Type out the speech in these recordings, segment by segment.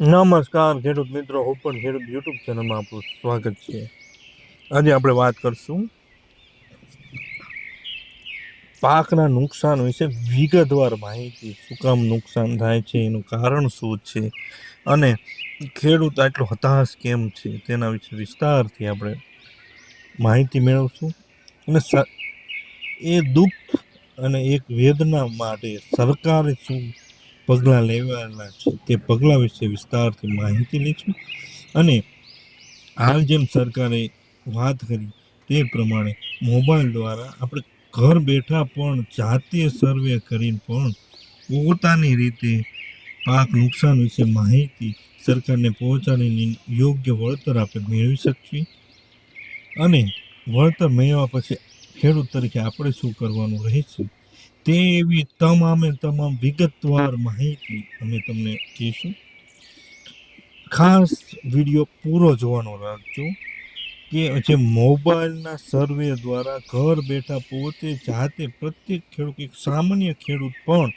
નમસ્કાર, ખેડૂત મિત્રો. હું પણ ખેડૂત યુટ્યુબ ચેનલમાં આપણું સ્વાગત છે. આજે આપણે વાત કરશું પાકના નુકસાન વિશે વિગતવાર માહિતી. શું કામ નુકસાન થાય છે? એનું કારણ શું છે? અને ખેડૂત આટલો હતાશ કેમ છે? તેના વિશે વિસ્તારથી આપણે માહિતી મેળવશું. અને એ દુઃખ અને એક વેદના માટે સરકારે શું પગલાં લેવાના છે તે પગલાં વિશે વિસ્તારથી માહિતી લઈશું. અને હાલ જેમ સરકારે વાત કરી તે પ્રમાણે મોબાઈલ દ્વારા આપણે ઘર બેઠા પણ જાતે સર્વે કરીને પણ પોતાની રીતે પાક નુકસાન વિશે માહિતી સરકારને પહોંચાડીને યોગ્ય વળતર આપણે મેળવી શકીએ. અને વળતર મેળવ્યા પછી ખેડૂત તરીકે આપણે શું કરવાનું રહેશે તે એવી તમામે તમામ વિગતવાર માહિતી અમે તમને કહીશું. ખાસ વીડિયો પૂરો જોવાનો રાખજો કે જે મોબાઈલના સર્વે દ્વારા ઘર બેઠા પોતે જાતે પ્રત્યેક ખેડૂત એક સામાન્ય ખેડૂત પણ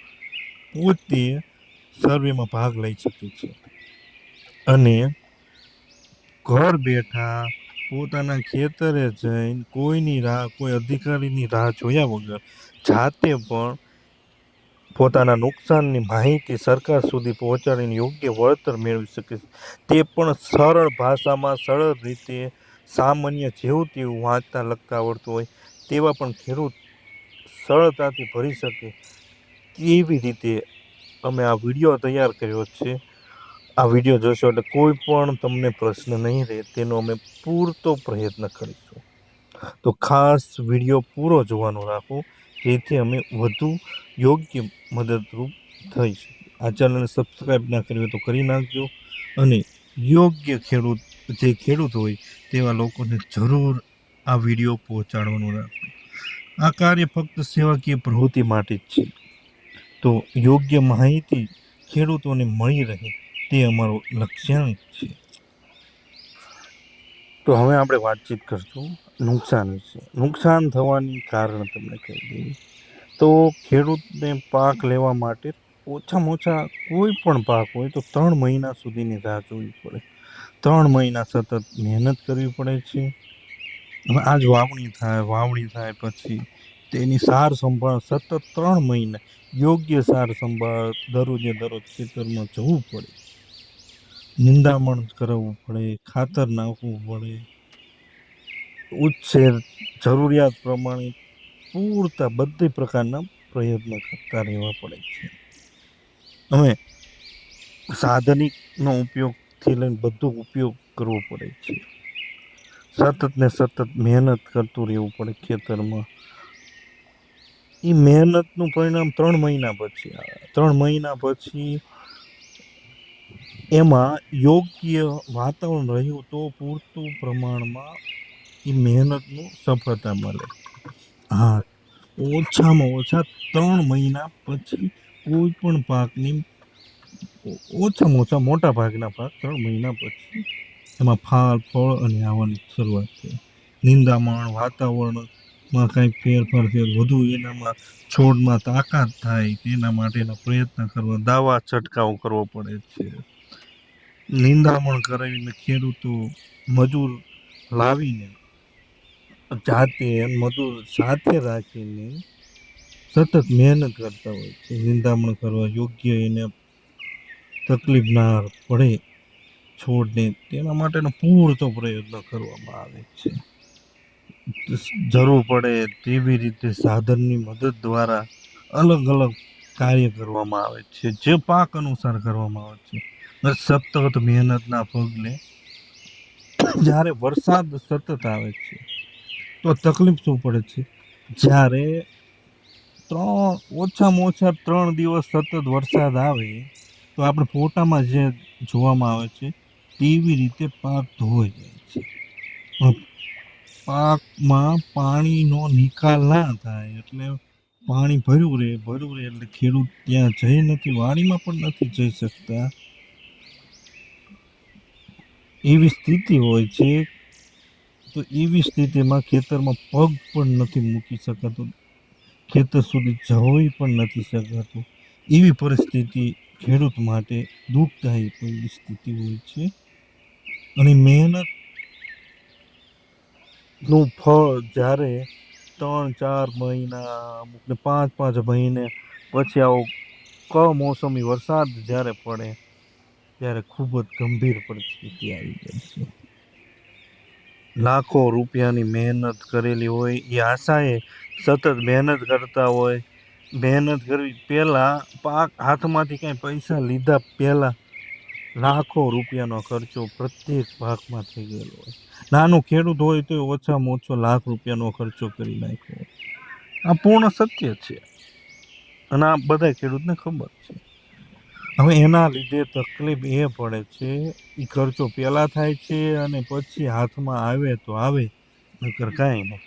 પોતે સર્વેમાં ભાગ લઈ શકે છે. અને ઘર બેઠા પોતાના ખેતરે જઈને કોઈની રાહ, કોઈ અધિકારીની રાહ જોયા વગર જાતે પણ પોતાના નુકસાનની માહિતી સરકાર સુધી પહોંચાડીને યોગ્ય વળતર મેળવી શકે તે પણ સરળ ભાષામાં સરળ રીતે સામાન્ય જેવું તેવું વાંચતા લખતા આવડતું હોય તેવા પણ ખેડૂત સરળતાથી ભરી શકે. તેવી રીતે અમે આ વીડિયો તૈયાર કર્યો છે? આ વીડિયો જોશો એટલે કોઈ પણ તમને પ્રશ્ન નહીં રહે, તેનો અમે પૂરતો પ્રયત્ન કરીશું. તો ખાસ વીડિયો પૂરો જોવાનો રાખો. જેથી અમે વધુ યોગ્ય મદદરૂપ થઈ શકીએ. આ ચેનલને સબસ્ક્રાઈબ ના કરી હોય તો કરી નાખજો અને યોગ્ય ખેડૂત, જે ખેડૂત હોય તેવા લોકોને જરૂર આ વીડિયો પહોંચાડવાનું રાખો આ કાર્ય ફક્ત સેવાકીય પ્રવૃત્તિ માટે જ છે. તો યોગ્ય માહિતી ખેડૂતોને મળી રહે તે અમારો લક્ષ્યાંક છે. તો હવે આપણે વાતચીત કરશું. નુકસાન વિશે નુકસાન થવાની કારણ તમને કહી દઈએ તો ખેડૂતને પાક લેવા માટે ઓછામાં ઓછા કોઈ પણ પાક હોય તો ત્રણ મહિના સુધીની રાહ જોવી પડે. ત્રણ મહિના સતત મહેનત કરવી પડે છે. હવે આજ વાવણી થાય વાવણી થાય પછી તેની સાર સંભાળ સતત ત્રણ મહિના યોગ્ય સાર સંભાળ દરરોજે દરરોજ ખેતરમાં જવું પડે. નિંદામણ કરાવવું પડે, ખાતર નાખવું પડે. ઉછેર જરૂરિયાત પ્રમાણે પૂરતા બધી પ્રકારના પ્રયત્ન કરતા રહેવા પડે છે. અમે સાધનિકનો ઉપયોગથી લઈને બધો ઉપયોગ કરવો પડે છે. સતત ને સતત મહેનત કરતું રહેવું પડે ખેતરમાં. એ મહેનતનું પરિણામ ત્રણ મહિના પછી આવે. ત્રણ મહિના પછી એમાં યોગ્ય વાતાવરણ રહ્યું તો પૂરતું પ્રમાણમાં એ મહેનતનું સફળતા મળે. હા, ઓછામાં ઓછા ત્રણ મહિના પછી કોઈ પણ પાકની, ઓછામાં ઓછા મોટા ભાગના પાક ત્રણ મહિના પછી એમાં ફાળ ફળ અને આવવાની શરૂઆત થાય નિંદામણ, વાતાવરણમાં કંઈક ફેરફાર છે વધુ એનામાં છોડમાં તાકાત થાય તેના માટેના પ્રયત્ન કરવા, દાવા છંટકાવ કરવો પડે છે. નિંદામણ કરાવીને ખેડૂતો મજૂર લાવીને જાતે મધુર સાથે રાખીને સતત મહેનત કરતા હોય છે. નિંદામણ કરવા યોગ્ય એને તકલીફ ના પડે છોડને તેના માટેનો પૂરતો પ્રયત્ન કરવામાં આવે છે. જરૂર પડે તેવી રીતે સાધનની મદદ દ્વારા અલગ અલગ કાર્ય કરવામાં આવે છે. જે પાક અનુસાર કરવામાં આવે છે. સતત મહેનતના પગલે જ્યારે વરસાદ સતત આવે છે તો તકલીફ શું પડે છે? જ્યારે ત્રણ, ઓછામાં ઓછા ત્રણ દિવસ સતત વરસાદ આવે, તો આપણે ફોટામાં જે જોવામાં આવે છે, તેવી રીતે પાક ધોવાઈ જાય છે. પાકમાં પાણીનો નિકાલ ના થાય, એટલે પાણી ભર્યું રહે ભર્યું રહે એટલે ખેડૂત ત્યાં જઈ નથી, વાડીમાં પણ નથી જઈ શકતા. એવી સ્થિતિ હોય છે તો એવી સ્થિતિમાં ખેતરમાં પગ પણ નથી મૂકી શકાતો. ખેતર સુધી જવી પણ નથી શકાતું. એવી પરિસ્થિતિ ખેડૂત માટે દુઃખદાયી પરિસ્થિતિ હોય છે. અને મહેનતનું ફળ જ્યારે ત્રણ ચાર મહિના, અમુકને પાંચ પાંચ મહિને પછી આવો કમોસમી વરસાદ જ્યારે પડે, ત્યારે ખૂબ જ ગંભીર પરિસ્થિતિ આવી જાય છે. લાખો રૂપિયાની મહેનત કરેલી હોય, એ આશાએ સતત મહેનત કરતા હોય. મહેનત કરવી પહેલાં પાક હાથમાંથી કાંઈ પૈસા લીધા પહેલાં લાખો રૂપિયાનો ખર્ચો પ્રત્યેક પાકમાં થઈ ગયેલો હોય. નાનું ખેડૂત હોય તો ઓછામાં ઓછો લાખ રૂપિયાનો ખર્ચો કરી નાખ્યો આ પૂર્ણ સત્ય છે. અને આ બધા ખેડૂતને ખબર છે. હવે એના લીધે તકલીફ એ પડે છે એ ખર્ચો પહેલાં થાય છે અને પછી હાથમાં આવે તો આવે, નકર કાંઈ નહીં.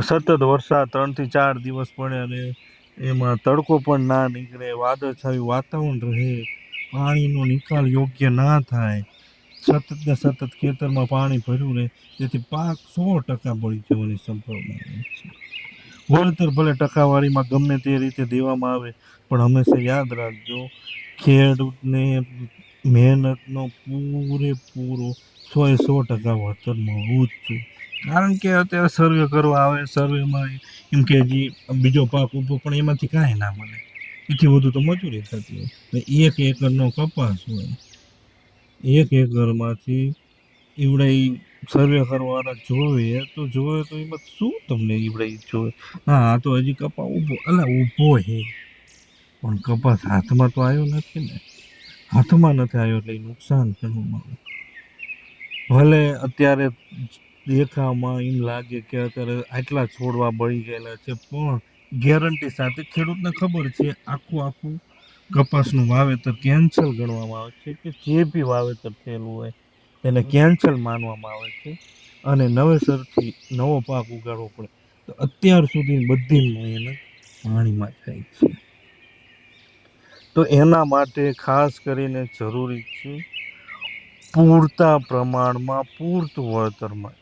સતત વરસાદ ત્રણથી ચાર દિવસ પડે અને એમાં તડકો પણ ના નીકળે, વાદળછાયું વાતાવરણ રહે, પાણીનો નિકાલ યોગ્ય ના થાય. સતત ને સતત ખેતરમાં પાણી ભર્યું રહે તેથી પાક સો ટકા બળી જવાની સંભાવના છે. વળતર ભલે ટકાવારીમાં ગમે તે રીતે દેવામાં આવે, પણ હંમેશા યાદ રાખજો, ખેડૂતને મહેનતનો પૂરેપૂરો સો એ સો ટકા વળતર મળવું જ જોઈએ. કારણ કે અત્યારે સર્વે કરવા આવે, સર્વેમાં એમ કે હજી બીજો પાક ઊભો પણ એમાંથી કાંઈ ના મળે. એથી વધુ તો મજૂરી થતી હોય. એક એકરનો કપાસ હોય, એક એકરમાંથી એવડે ઈ સર્વે કરવાના જોવે તો જોવે તો એમાં શું તમને ઈવડાય જોવે? હા તો હજી કપા ઊભો, અલા, ઊભો હે. પણ કપાસ હાથમાં તો આવ્યો નથી ને. હાથમાં નથી આવ્યો એટલે નુકસાન ગણવામાં ભલે અત્યારે દેખામાં એમ લાગે કે અત્યારે આટલા છોડવા બળી ગયેલા છે, પણ ગેરંટી સાથે ખેડૂતને ખબર છે, આખું આખું કપાસનું વાવેતર કેન્સલ ગણવામાં આવે છે કે જે બી વાવેતર થયેલું હોય એને કેન્સલ માનવામાં આવે છે અને નવેસરથી નવો પાક ઉગાડવો પડે. તો અત્યાર સુધી બધી એને પાણીમાં જાય છે. તો એના માટે ખાસ કરીને જરૂરી છે પૂરતા પ્રમાણમાં પૂરતું વળતરમાં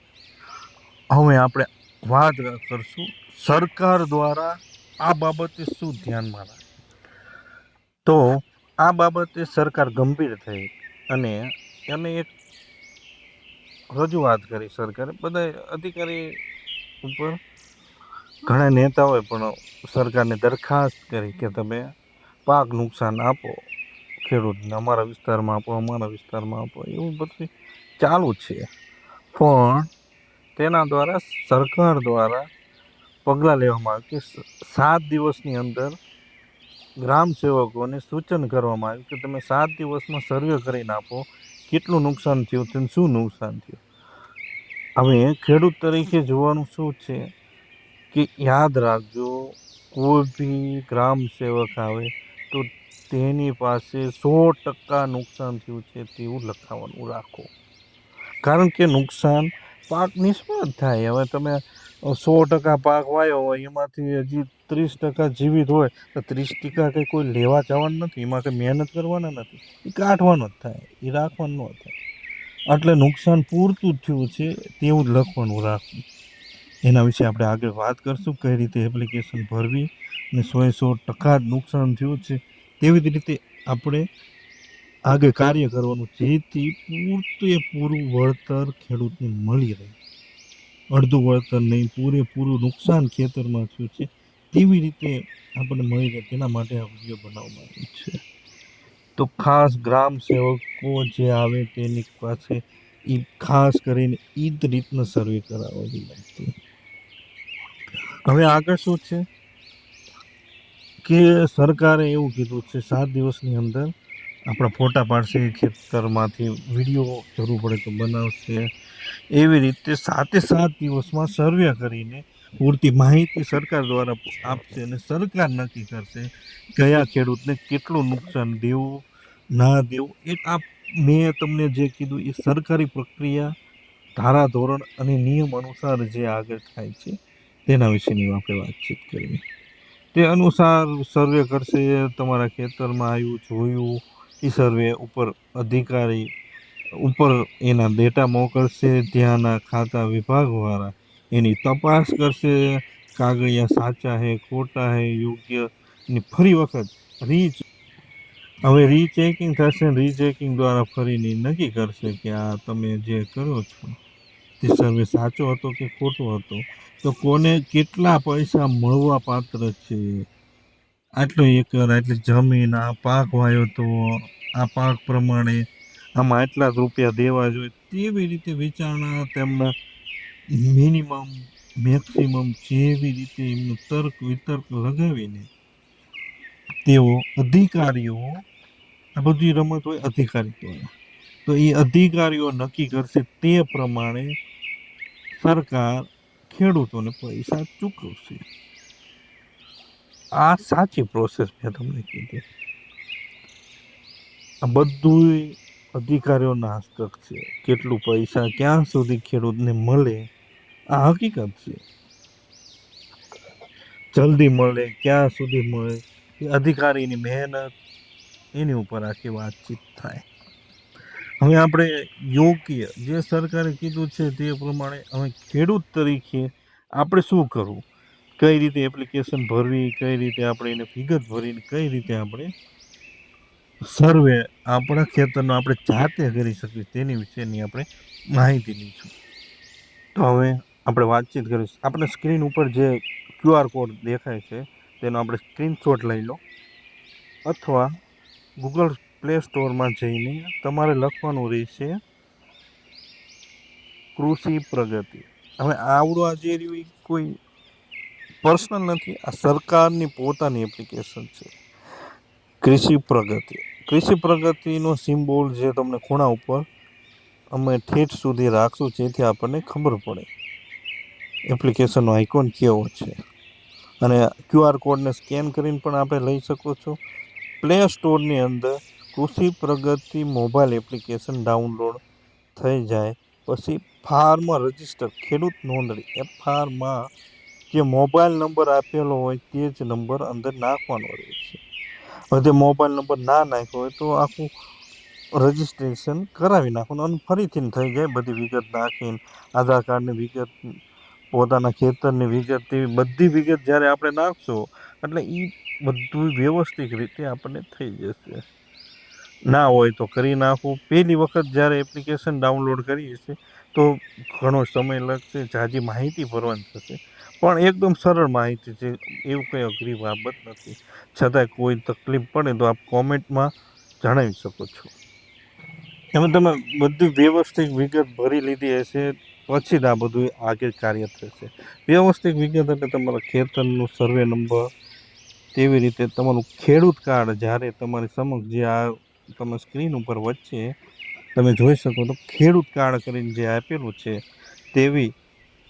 હવે આપણે વાત કરશું સરકાર દ્વારા આ બાબતે શું ધ્યાનમાં રાખે તો આ બાબતે સરકાર ગંભીર થઈ અને એને એક રજૂઆત કરી સરકારે. બધા અધિકારી ઉપર ઘણા નેતાઓએ પણ સરકારને દરખાસ્ત કરી કે તમે પાક નુકસાન આપો, ખેડૂતને અમારા વિસ્તારમાં આપો, અમારા વિસ્તારમાં આપો, એવું બધું ચાલુ છે. પણ તેના દ્વારા સરકાર દ્વારા પગલાં લેવામાં આવ્યું કે સાત દિવસની અંદર ગ્રામ સેવકોને સૂચન કરવામાં આવ્યું કે તમે સાત દિવસમાં સર્વે કરીને આપો કેટલું નુકસાન થયું તેનું શું નુકસાન થયું? હવે ખેડૂત તરીકે જોવાનું શું છે કે યાદ રાખજો, કોઈ બી ગ્રામ સેવક આવે તો તેની પાસે સો ટકા નુકસાન થયું છે તેવું લખાવવાનું રાખો. કારણ કે નુકસાન પાક નિષ્ફળ થાય? હવે તમે સો ટકા પાક વાયો હોય, એમાંથી હજી ત્રીસ ટકા જીવિત હોય, તો ત્રીસ ટકા કંઈ કોઈ લેવા જવાનું નથી. એમાં કંઈ મહેનત કરવાના નથી. એ કાઢવાનો જ થાય. એ રાખવાનું ન થાય. એટલે નુકસાન પૂરતું જ થયું છે, તેવું જ લખવાનું રાખવું. એના વિશે આપણે આગળ વાત કરશું, કઈ રીતે એપ્લિકેશન ભરવી અને સો સો ટકા જ નુકસાન થયું છે. તેવી જ રીતે આપણે આગળ કાર્ય કરવાનું જેથી પૂરતું એ પૂરું વળતર ખેડૂતને મળી રહે. અડધું વળતર નહીં, પૂરેપૂરું નુકસાન ખેતરમાં થયું છે. તેવી રીતે આપણને મળી રહે તેના માટે આ વીડિયો બનાવવામાં આવ્યો છે? તો ખાસ ગ્રામ સેવકો જે આવે તેની પાસે એ ખાસ કરીને એ જ રીતના સર્વે કરાવવાની વિનંતી હવે આગળ શું છે? કે સરકારે એવું કીધું છે, સાત દિવસની અંદર આપણા ફોટા પાડશે ખેતરમાંથી, વીડિયો જરૂર પડે તો બનાવશે. એવી રીતે સાતે સાત દિવસમાં સર્વે કરીને પૂરતી માહિતી સરકાર દ્વારા આપશે અને સરકાર નક્કી કરશે કયા ખેડૂતને કેટલું નુકસાન દેવું, ના દેવું. એ આ મેં તમને જે કીધું એ સરકારી પ્રક્રિયા, ધારા ધોરણ અને નિયમ અનુસાર જે આગળ થાય છે, તેના વિશેની આપણે વાતચીત કરવી. તે અનુસાર સર્વે કરશે, તમારા ખેતરમાં આવ્યું, જોયું, એ સર્વે ઉપર અધિકારી, ઉપર એના ડેટા મોકલશે, ત્યાંના ખાતા વિભાગવાળા એની તપાસ કરશે. કાગળિયા સાચા હે, ખોટા હે, યોગ્ય. ને ફરી વખત રીચ હવે રીચેકિંગ થશે રીચેકિંગ દ્વારા ફરીને નક્કી કરશે કે આ તમે જે કરો છો, તે સર્વે સાચો હતો કે ખોટો હતો? તો કોને કેટલા પૈસા મળવા પાત્ર છે? આટલો એકર આટલી જમીન, આ પાક વાયો તો, આ પાક પ્રમાણે આમાં આટલા જ રૂપિયા દેવા જોઈએ તેવી રીતે વિચારણા તેમના મિનિમમ મેક્સિમમ જેવી રીતે એમનું તર્ક વિતર્ક લગાવીને તેઓ અધિકારીઓ, આ બધી રમત હોય અધિકારી તો એ અધિકારીઓ નક્કી કરશે તે પ્રમાણે સરકાર ખેડૂતોને પૈસા ચૂકવશે. આ સાચી પ્રોસેસ મેં તમને કીધી. આ બધું અધિકારીઓના હસ્તક છે. કેટલું પૈસા ક્યાં સુધી ખેડૂતને મળે? આ હકીકત છે. જલ્દી મળે, ક્યાં સુધી મળે? એ અધિકારીની મહેનત, એની ઉપર આખી વાતચીત થાય. હવે આપણે યોગ્ય જે સરકારે કીધું છે તે પ્રમાણે હવે ખેડૂત તરીકે આપણે શું કરવું? કઈ રીતે એપ્લિકેશન ભરવી, કઈ રીતે આપણે એને વિગત ભરીને, કઈ રીતે આપણે સર્વે આપણા ખેતરનો આપણે જાતે કરી શકીએ તેની વિશેની આપણે માહિતી લઈશું. તો હવે આપણે વાતચીત કરીશું. આપણે સ્ક્રીન ઉપર જે ક્યુઆર કોડ દેખાય છે, તેનો આપણે સ્ક્રીનશોટ લઈ લો. અથવા ગૂગલ પ્લે સ્ટોરમાં જઈને તમારે લખવાનું રહેશે કૃષિ પ્રગતિ. હવે આવડું આ જે રહ્યું કોઈ પર્સનલ નથી, આ સરકારની પોતાની એપ્લિકેશન છે. કૃષિ પ્રગતિ. કૃષિ પ્રગતિનો સિમ્બોલ જે તમને ખૂણા ઉપર અમે ઠેઠ સુધી રાખશું, જેથી આપણને ખબર પડે. એપ્લિકેશનનો આઇકોન કેવો છે? અને ક્યુઆર કોડને સ્કેન કરીને પણ આપણે લઈ શકો છો. પ્લે સ્ટોરની અંદર કૃષિ પ્રગતિ મોબાઈલ એપ્લિકેશન ડાઉનલોડ થઈ જાય. પછી ફાર્મર રજિસ્ટર, ખેડૂત નોંધણી એફઆરમાં જે મોબાઈલ નંબર આપેલો હોય તે જ નંબર અંદર નાખવાનો રહેશે તે મોબાઈલ નંબર ના નાખ્યો હોય તો આખું રજિસ્ટ્રેશન કરાવી નાખવાનું અને ફરીથી થઈ જાય બધી વિગત નાખીને, આધાર કાર્ડની વિગત, પોતાના ખેતરની વિગત તેવી બધી વિગત જ્યારે આપણે નાખશો, એટલે એ બધું વ્યવસ્થિત રીતે આપણને થઈ જશે. ના હોય તો કરી નાખવું પહેલી વખત જ્યારે એપ્લિકેશન ડાઉનલોડ કરીએ છીએ, તો ઘણો સમય લાગશે, જાજી માહિતી ભરવાની થશે. પણ એકદમ સરળ માહિતી છે. એવું કંઈ અઘરી બાબત નથી. છતાંય કોઈ તકલીફ પડે તો આપ કોમેન્ટમાં જણાવી શકો છો. એમાં તમે બધું વ્યવસ્થિત વિગત ભરી લીધી હશે, પછી જ આ બધું આગળ કાર્ય થશે. વ્યવસ્થિત વિગત એટલે તમારા ખેતરનો સર્વે નંબર, તેવી રીતે તમારું ખેડૂત કાર્ડ જ્યારે તમારી સમક્ષ જે આ તમે સ્ક્રીન ઉપર વચ્ચે તમે જોઈ શકો તો ખેડૂત કાર્ડ કરીને જે આપેલું છે, તેવી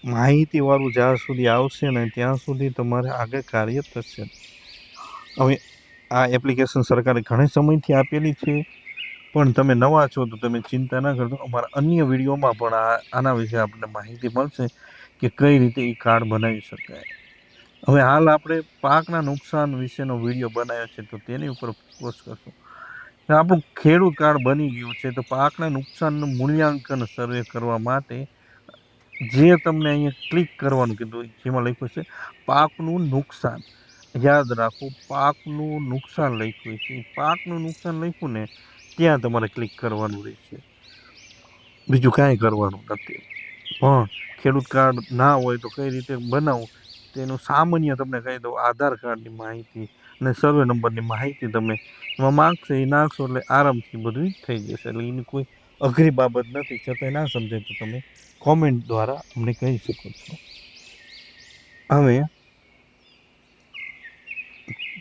માહિતીવાળું જ્યાં સુધી આવશે ને ત્યાં સુધી તમારે આગળ કાર્ય થશે. હવે આ એપ્લિકેશન સરકારે ઘણા સમયથી આપેલી છે, પણ તમે નવા છો તો તમે ચિંતા ના કરતો. અમારા અન્ય વિડીયોમાં પણ આ, આના વિશે આપણને માહિતી મળશે કે કઈ રીતે એ કાર્ડ બનાવી શકાય. હવે હાલ આપણે પાકના નુકસાન વિશેનો વીડિયો બનાવ્યો છે તો તેની ઉપર ફોકસ કરશું. આપણું ખેડૂત કાર્ડ બની ગયું છે તો પાકના નુકસાનનું મૂલ્યાંકન સર્વે કરવા માટે જે તમને અહીંયા ક્લિક કરવાનું કીધું, જેમાં લખ્યું છે, પાકનું નુકસાન. યાદ રાખો, પાકનું નુકસાન લખ્યું છે. પાકનું નુકસાન લખ્યું ને, ત્યાં તમારે ક્લિક કરવાનું રહેશે. બીજું કાંઈ કરવાનું નથી. પણ ખેડૂત કાર્ડ ના હોય તો કઈ રીતે બનાવવું તેનું સામાન્ય તમને કહી દઉં, આધાર કાર્ડની માહિતી અને સર્વે નંબરની માહિતી તમે એમાં માગશો એ નાખશો એટલે આરામથી બધું થઈ જશે. એટલે એની કોઈ અઘરી બાબત નથી છતાંય ના સમજે તો તમે કોમેન્ટ દ્વારા અમને કહી શકો છો. હવે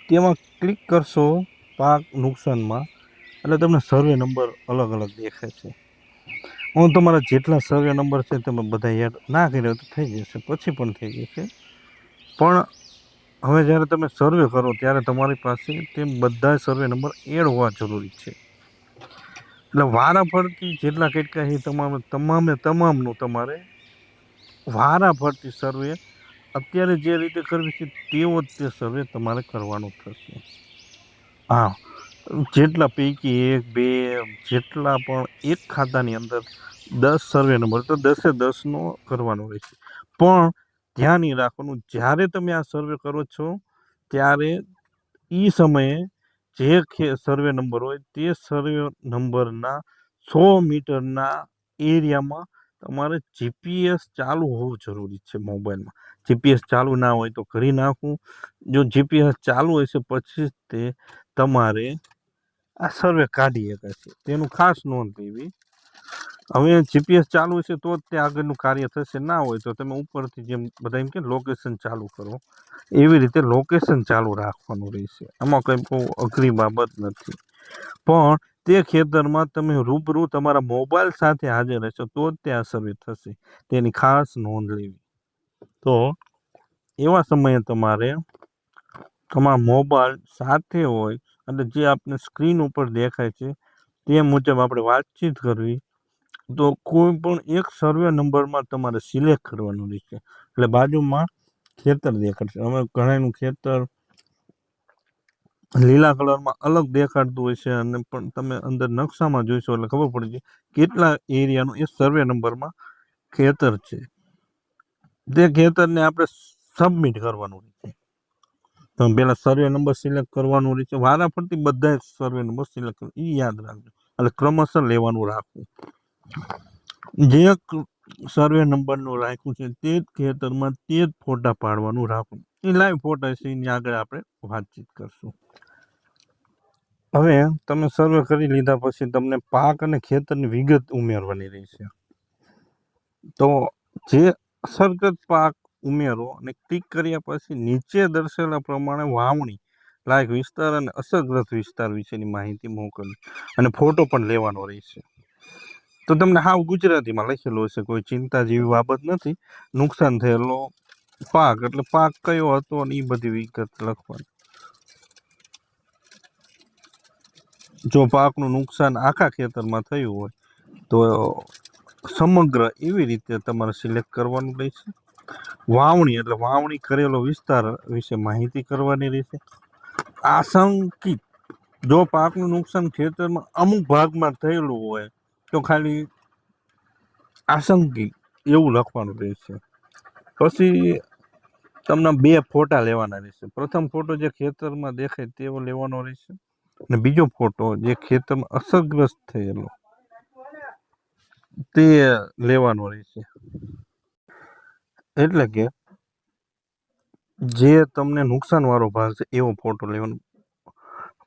તેમાં ક્લિક કરશો પાક નુકસાનમાં, એટલે તમને સર્વે નંબર અલગ અલગ દેખાય છે. હું તમારા જેટલા સર્વે નંબર છે તમે બધા યાદ ના કર્યો તો થઈ જશે, પછી પણ થઈ જશે. પણ હવે જ્યારે તમે સર્વે કરો ત્યારે તમારી પાસે તે બધા સર્વે નંબર એડ હોવા જરૂરી છે. એટલે વારાફરતી જેટલા કંઈક એ તમામ, તમામે, તમામનું તમારે વારાફરતી સર્વે અત્યારે જે રીતે કરવી છે તેવો જ તે સર્વે તમારે કરવાનો થશે. હા, જેટલા પૈકી એક, બે, જેટલા પણ એક ખાતાની અંદર દસ સર્વે નંબર, તો દસે દસનો કરવાનો રહેશે પણ ધ્યાન રાખવાનું, જ્યારે તમે આ સર્વે કરો છો, ત્યારે એ સમયે જે સર્વે નંબર હોય તે સર્વે નંબરના સો મીટરના એરિયામાં તમારે જીપીએસ ચાલુ હોવું જરૂરી છે મોબાઈલમાં. જીપીએસ ચાલુ ના હોય તો કરી નાખવું જો જીપીએસ ચાલુ હશે પછી તે તમારે આ સર્વે કાઢી શકાશે તેનું ખાસ નોંધ લેવી હવે જીપીએસ ચાલુ છે તો જ તે આગળનું કાર્ય થશે. ના હોય તો તમે ઉપરથી જેમ બધા એમ કે લોકેશન ચાલુ કરો. એવી રીતે લોકેશન ચાલુ રાખવાનું રહેશે. આમાં કંઈ બહુ અઘરી બાબત નથી. પણ તે ખેતરમાં તમે રૂબરૂ તમારા મોબાઈલ સાથે હાજર રહેશો તો જ તે આ સર્વે થશે. તેની ખાસ નોંધ લેવી. તો એવા સમયે તમારે તમારા મોબાઈલ સાથે હોય અને જે આપને સ્ક્રીન ઉપર દેખાય છે તે મુજબ આપણે વાતચીત કરવી તો કોઈ પણ એક સર્વે નંબરમાં તમારે સિલેક્ટ કરવાનું રહેશે. એટલે બાજુમાં ખેતર દેખાડશે. હવે ઘણાનું ખેતર લીલા કલરમાં અલગ દેખાડતું હોય છે અને પણ તમે અંદર નકશામાં જોઈશો એટલે ખબર પડી કેટલા એરિયાનું એ સર્વે નંબરમાં ખેતર છે. તે ખેતરને આપણે સબમિટ કરવાનું રહેશે. તમે પહેલાં સર્વે નંબર સિલેક્ટ કરવાનું રહેશે. વારા ફરતી બધા સર્વે નંબર સિલેક્ટ કરો એ યાદ રાખજો. એટલે ક્રમશઃ લેવાનું રાખવું. જે સર્વે નંબરનું રાખ્યું છે તે જ ખેતરમાં તે જ ફોટા પાડવાનું રાખવું એ લાઈવ ફોટા છે, એની આગળ આપણે વાતચીત કરશું. હવે તમે સર્વે કરી લીધા પછી તમને પાક અને ખેતરની વિગત ઉમેરવાની રહેશે. તો જે સરગત પાક ઉમેરો અને ક્લિક કર્યા પછી નીચે દર્શેલા પ્રમાણે વાવણી લાયક વિસ્તાર અને અસરગ્રસ્ત વિસ્તાર વિશેની માહિતી મોકલવી અને ફોટો પણ લેવાનો રહેશે. તો તમને હાવ ગુજરાતીમાં લખેલું હશે, કોઈ ચિંતા જેવી બાબત નથી. નુકસાન થયેલો પાક, એટલે પાક કયો હતો અને એ બધી વિગત લખવાની. જો પાકનું નુકસાન આખા ખેતરમાં થયું હોય, તો સમગ્ર એવી રીતે તમારે સિલેક્ટ કરવાનું રહેશે. વાવણી, એટલે વાવણી કરેલો વિસ્તાર વિશે માહિતી કરવાની રહેશે. આશંકિત, જો પાકનું નુકસાન ખેતરમાં અમુક ભાગમાં થયેલું હોય તો ખાલી આશંકી એવું લખવાનું રહેશે. પછી તમને બે ફોટા લેવાના રહેશે. પ્રથમ ફોટો જે ખેતરમાં દેખાય તેવો લેવાનો રહેશે અને બીજો ફોટો જે ખેતરમાં અસરગ્રસ્ત થયેલો તે લેવાનો રહેશે. એટલે કે જે તમને નુકસાનવાળો ભાગ છે એવો ફોટો લેવાનો.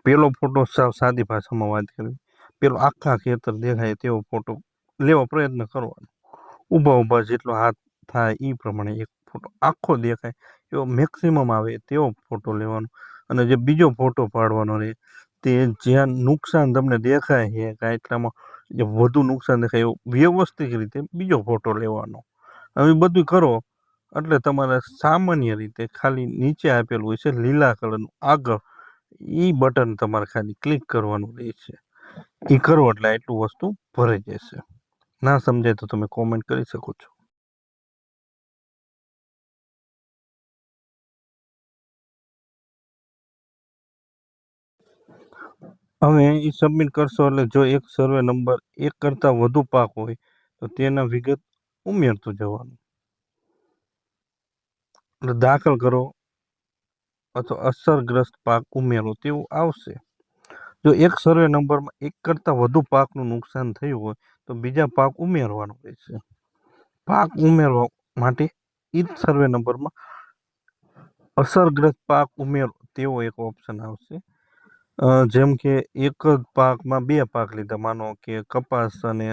પહેલો ફોટો સાવ સાદી ભાષામાં વાત કરી પેલો આખા ખેતર દેખાય તેવો ફોટો લેવા પ્રયત્ન કરવાનો. ઊભા ઊભા જેટલો હાથ થાય એ પ્રમાણે એક ફોટો આખો દેખાય એવો મેક્સિમમ આવે તેવો ફોટો લેવાનો. અને જે બીજો ફોટો પાડવાનો રહે તે જ્યાં નુકસાન તમને દેખાય છે કાંઈ એટલામાં જે વધુ નુકસાન દેખાય એવો વ્યવસ્થિત રીતે બીજો ફોટો લેવાનો. હવે બધું કરો એટલે તમારે સામાન્ય રીતે ખાલી નીચે આપેલું હોય છે લીલા કલરનું આગળ એ બટન તમારે ખાલી ક્લિક કરવાનું રહેશે એ કરો એટલે એટલું વસ્તુ ભરાઈ જશે. ના સમજાય તો તમે કોમેન્ટ કરી શકો છો. હવે એ સબમિટ કરશો એટલે જો એક સર્વે નંબર એક કરતાં વધુ પાક હોય, તો તેના વિગત ઉમેરતું જવાનું. એટલે દાખલ કરો, અથવા અસરગ્રસ્ત પાક ઉમેરો, તેવું આવશે. જો એક સર્વે નંબરમાં એક કરતાં વધુ પાકનું નુકસાન થયું હોય, તો બીજા પાક ઉમેરવાનો રહેશે પાક ઉમેરવા માટે એ જ સર્વે નંબરમાં અસરગ્રસ્ત પાક ઉમેરો તેવો એક ઓપ્શન આવશે. જેમ કે એક જ પાકમાં બે પાક લીધા. માનો કે કપાસ અને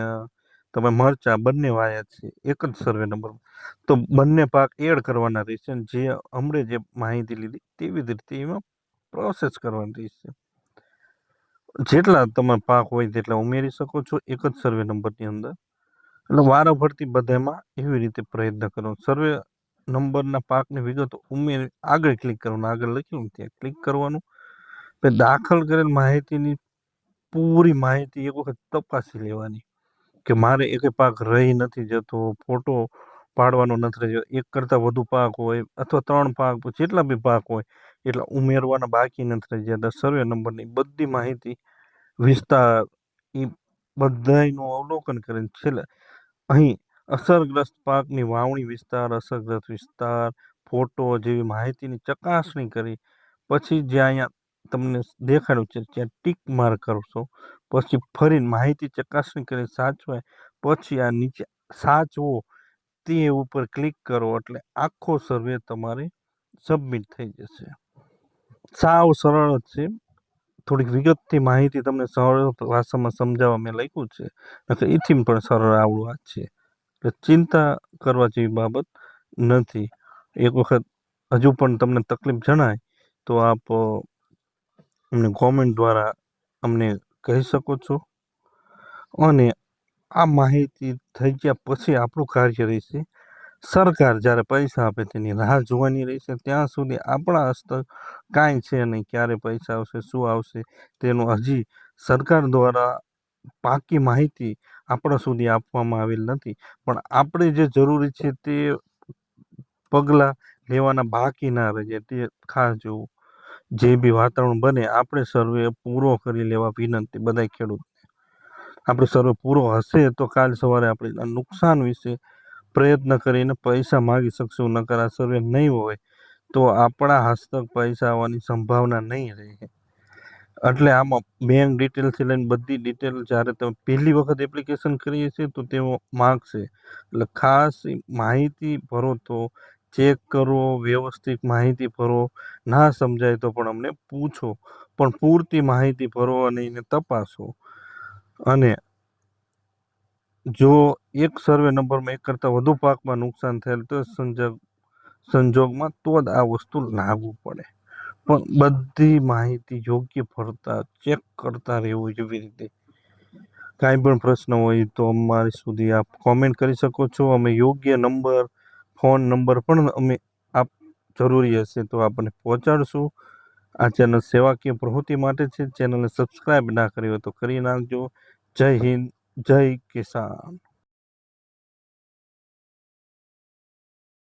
તમે મરચા બંને વાયા છે, એક જ સર્વે નંબર તો બંને પાક એડ કરવાના રહેશે જે હમણે જે માહિતી લીધી તેવી જ રીતે એમાં પ્રોસેસ કરવાની રહેશે. જેટલા તમારા પાક હોય તેટલા ઉમેરી શકો છો. એક જ સર્વે નંબરની અંદર. એટલે વારાફરતી બધામાં એવી રીતે પ્રયત્ન કરો. સર્વે નંબરના પાકની વિગતો ઉમેરી આગળ ક્લિક કરવાનું. આગળ લખ્યું ત્યાં ક્લિક કરવાનું. પછી દાખલ કરેલ માહિતીની પૂરી માહિતી એક વખત તપાસી લેવાની કે મારે એક પાક રહી નથી જતો, ફોટો પાડવાનો નથી રહ્યો. એક કરતાં વધુ પાક હોય અથવા ત્રણ પાક જેટલા બી પાક હોય એટલા ઉમેરવાના બાકી નથી રહી જતા સર્વે નંબરની બધી માહિતી વિસ્તાર એ બધાયનું અવલોકન કરીને છેલ્લે અહીં અસરગ્રસ્ત પાકની વાવણી વિસ્તાર, અસરગ્રસ્ત વિસ્તાર ફોટો જેવી માહિતીની ચકાસણી કરી. પછી જે અહીંયા તમને દેખાડ્યું છે, ત્યાં ટીક માર્ક કરશો પછી ફરીને માહિતી ચકાસણી કરી સાચવાય. પછી આ નીચે સાચવો, તે ઉપર ક્લિક કરો એટલે આખો સર્વે તમારે સબમિટ થઈ જશે. સાવ સરળ જ છે. થોડીક વિગતથી માહિતી તમને સરળ ભાષામાં સમજાવવા મેં લખ્યું છે. નકર એથી પણ સરળ આવડું વાત છે. એટલે ચિંતા કરવા જેવી બાબત નથી. એક વખત હજુ પણ તમને તકલીફ જણાય તો આપ અમને કોમેન્ટ દ્વારા અમને કહી શકો છો. અને આ માહિતી થઈ ગયા પછી આપણું કાર્ય રહેશે. સરકાર જ્યારે પૈસા આપે તેની રાહ જોવાની રહેશે ત્યાં સુધી આપણા હસ્તક કાંઈ છે નહીં, ક્યારે પૈસા આવશે, શું આવશે, તેનું હજી સરકાર દ્વારા પાકી માહિતી આપણા સુધી આપવામાં આવેલ નથી. પણ આપણે જે જરૂરી છે તે પગલાં લેવાના બાકી ના રહે તે ખાસ જોવું જે બી વાતાવરણ બને, આપણે સર્વે પૂરો કરી લેવા વિનંતી બધા ખેડૂત આપણે સર્વે પૂરો હશે તો કાલ સવારે આપણે નુકસાન વિશે પ્રયત્ન કરીને પૈસા માગી શકશું, નકર આ સર્વે નહીં હોય, તો આપણા હસ્તક પૈસા આવવાની સંભાવના નહીં રહે. એટલે આમાં બેંક ડિટેલથી લઈને બધી ડિટેલ જ્યારે તમે પહેલી વખત એપ્લિકેશન કરીએ છીએ, તો તેઓ માગશે. એટલે ખાસ માહિતી ભરો તો, ચેક કરો, વ્યવસ્થિત માહિતી ભરો, ના સમજાય તો પણ અમને પૂછો. પણ પૂરતી માહિતી ભરો અને એને તપાસો. અને જો એક સર્વે નંબરમાં એક કરતાં વધુ પાકમાં નુકસાન થયેલ તો સંજોગ, સંજોગમાં તો જ આ વસ્તુ લાગુ પડે. પણ બધી માહિતી યોગ્ય ભરતા ચેક કરતા રહેવું જેવી રીતે. કાંઈ પણ પ્રશ્ન હોય તો અમારી સુધી આપ કોમેન્ટ કરી શકો છો. અમે યોગ્ય નંબર ફોન નંબર પણ અમે આપ જરૂરી હશે તો આપણને પહોંચાડશું. આ ચેનલ સેવાકીય પ્રવૃત્તિ માટે છે. ચેનલને સબસ્ક્રાઈબ ના કરી હોય તો કરી નાખજો. જય હિન્દ. જય કિસાન.